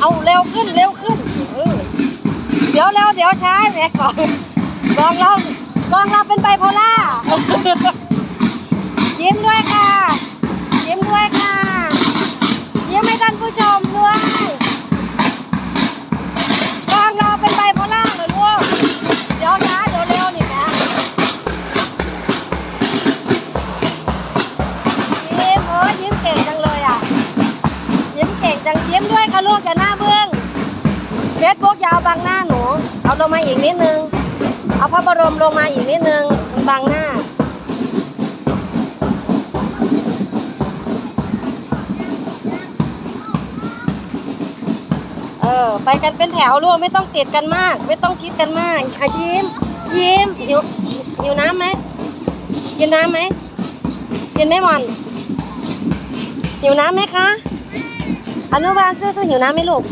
เอาเร็วขึ้นเร็วขึ้นเดี๋ยวเร็วเดี๋ยวช้าแหมก่อนกองเรากองเราเป็นไบโพล่ายิ้มด้วยค่ะ ยิ้มด้วยค่ะ ยิ้มให้ท่านผู้ชมด้วยกองเราเป็นไบโพล่าเหรอลูกเดี๋ยวช้าเดี๋ยวเร็วนี่นะยิ้มโอ้ยยิ้มเก่ง ยังยิ้มด้วยค่ะลูกอย่าหน้าเบื้องเฟซบุ๊กยาวบังหน้าหนู เอาลงมาอีกนิดนึง เอาพระบรมลงมาอีกนิดนึงบังหน้าเออไปกันเป็นแถวลูกไม่ต้องติดกันมาก ไม่ต้องชิดกันมากอะยิ้มยิ้มหิวหิวน้ำไหมกินน้ำไหมกินไหมมอนหิวน้ำไหมคะ อนุบาลสู้ๆหิวน้ำไหมลูก